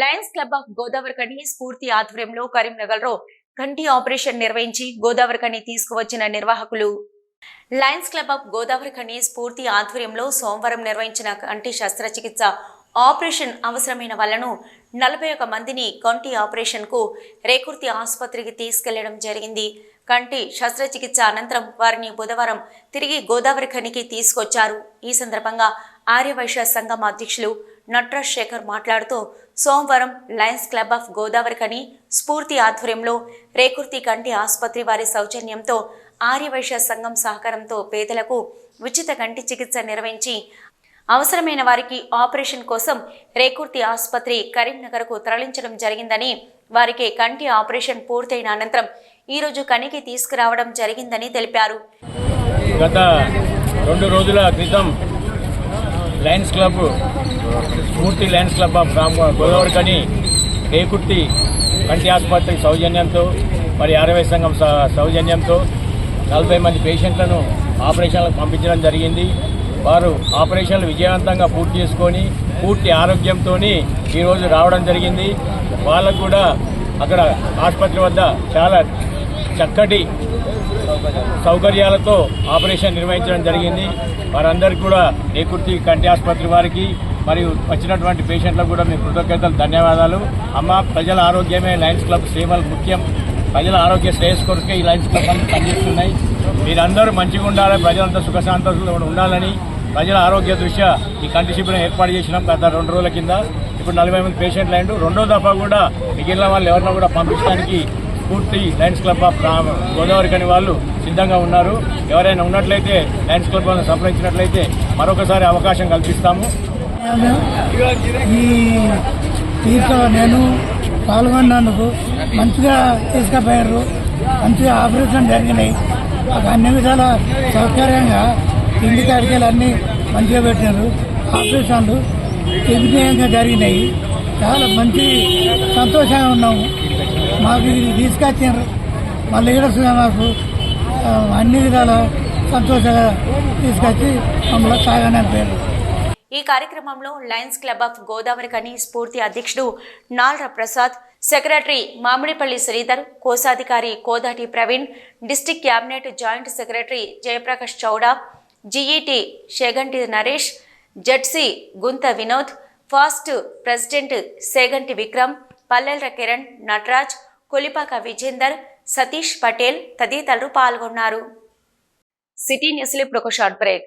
Lions club of Godavarikhani స్ఫూర్తి ఆధ్వర్యంలో కరీంనగర్లో కంటి ఆపరేషన్ నిర్వహించి గోదావరికని తీసుకువచ్చిన నిర్వాహకులు. లయన్స్ క్లబ్ ఆఫ్ గోదావరికని స్ఫూర్తి ఆధ్వర్యంలో సోమవారం నిర్వహించిన కంటి శస్త్రచికిత్స ఆపరేషన్ అవసరమైన వాళ్ళను నలభై ఒక మందిని కంటి ఆపరేషన్కు రేకుర్తి ఆసుపత్రికి తీసుకెళ్ళడం జరిగింది. కంటి శస్త్రచికిత్స అనంతరం వారిని బుధవారం తిరిగి గోదావరి ఖనికి తీసుకొచ్చారు. ఈ సందర్భంగా ఆర్యవైశ్య సంఘం అధ్యక్షులు నట్రాజ్ శేఖర్ మాట్లాడుతూ సోమవారం లయన్స్ క్లబ్ ఆఫ్ గోదావరి కని స్ఫూర్తి ఆధ్వర్యంలో రేకుర్తి కంటి ఆసుపత్రి వారి సౌజన్యంతో ఆర్యవైశ్య సంఘం సహకారంతో పేదలకు ఉచిత కంటి చికిత్స నిర్వహించి అవసరమైన వారికి ఆపరేషన్ కోసం రేకుర్తి ఆసుపత్రి కరీంనగర్కు తరలించడం జరిగిందని వారికి కంటి ఆపరేషన్ పూర్తయిన అనంతరం ఈరోజు కనికి తీసుకురావడం జరిగిందని తెలిపారు. గత రెండు రోజుల క్రితం lions club Spoorthi lions club of Ram Godavarikhani Rekurthi కంటి ఆసుపత్రి సౌజన్యంతో మరి ఆరోగ్య సంఘం సౌజన్యంతో నలభై మంది పేషెంట్లను ఆపరేషన్లకు పంపించడం జరిగింది. వారు ఆపరేషన్లు విజయవంతంగా పూర్తి చేసుకొని పూర్తి ఆరోగ్యంతో ఈరోజు రావడం జరిగింది. వాళ్ళకు కూడా అక్కడ ఆసుపత్రి వద్ద చాలా చక్కటి సౌకర్యాలతో ఆపరేషన్ నిర్వహించడం జరిగింది. వారందరికీ కూడా నేకుర్తి కంటి ఆసుపత్రి వారికి మరియు వచ్చినటువంటి పేషెంట్లకు కూడా మీ కృతజ్ఞతలు ధన్యవాదాలు. అమ్మ ప్రజల ఆరోగ్యమే లయన్స్ క్లబ్ సేవలు ముఖ్యం. ప్రజల ఆరోగ్య శ్రేయస్ కొరకే ఈ లయన్స్ క్లబ్ పనిచేస్తున్నాయి. మీరందరూ మంచిగా ఉండాలని ప్రజలంతా సుఖశాంతంతో ఉండాలని ప్రజల ఆరోగ్య దృష్ట్యా ఈ కంటి శిబిరం ఏర్పాటు చేసినాం గత రెండు రోజుల కింద. ఇప్పుడు నలభై మంది పేషెంట్లు అయ్యిండు రెండో దఫా కూడా మిగిలిన వాళ్ళు ఎవరినో కూడా పంపించడానికి పూర్తి లయన్స్ క్లబ్ ఆఫ్ గోదావరి కని వాళ్ళు సిద్ధంగా ఉన్నారు. ఎవరైనా ఉన్నట్లయితే లయన్స్ క్లబ్ వాళ్ళని సంప్రదించినట్లయితే మరొకసారి అవకాశం కల్పిస్తాము. ఈ తీర్థ నేను పాల్గొన్నందుకు మంచిగా తీసుకుపోయారు. మంచిగా ఆపరేషన్ జరిగినాయి. మాకు అన్ని విధాల సౌకర్యంగా తిండి కాడికలు అన్నీ మంచిగా పెట్టినారు. ఆపరేషన్లు నిర్విజయంగా జరిగినాయి. చాలా మంచి సంతోషంగా ఉన్నాము. మాకు ఇది తీసుకొచ్చారు. మళ్ళీ కూడా మాకు అన్ని విధాల సంతోషంగా తీసుకొచ్చి మమ్మల్ని సాగానే పేరు ఈ కార్యక్రమంలో లయన్స్ క్లబ్ ఆఫ్ గోదావరి కని స్ఫూర్తి అధ్యక్షుడు నాల్ర ప్రసాద్ సెక్రటరీ మామిడిపల్లి శ్రీధర్ కోశాధికారి Kodati Praveen district cabinet joint secretary Jayaprakash Chowda GET Sheganti Naresh ZC Gunta Vinod past president Seganti Vikram Pallela Kiran Nataraj Kolipaka Vijender Satish Patel తదితరులు పాల్గొన్నారు. సిటీ న్యూస్లో ఇప్పుడు ఒక షార్ట్ బ్రేక్.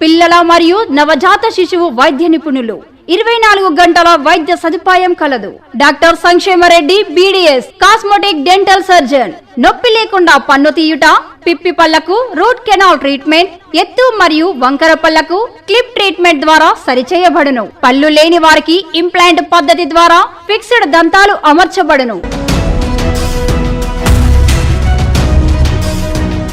పిల్లల మరియు నవజాత శిశువు వైద్య నిపుణులు. ఇరవై నాలుగు గంటల వైద్య సదుపాయం కలదు. డాక్టర్ సంక్షేమరెడ్డి బీడీఎస్ కాస్మోటిక్ డెంటల్ సర్జన్. నొప్పి లేకుండా పన్ను తీయుట పిప్పి పళ్ళకు రూట్ కెనాల్ ట్రీట్మెంట్ ఎత్తు మరియు వంకర పళ్ళకు క్లిప్ ట్రీట్మెంట్ ద్వారా సరిచేయబడును. పళ్ళు లేని వారికి ఇంప్లాంట్ పద్ధతి ద్వారా ఫిక్స్డ్ దంతాలు అమర్చబడును.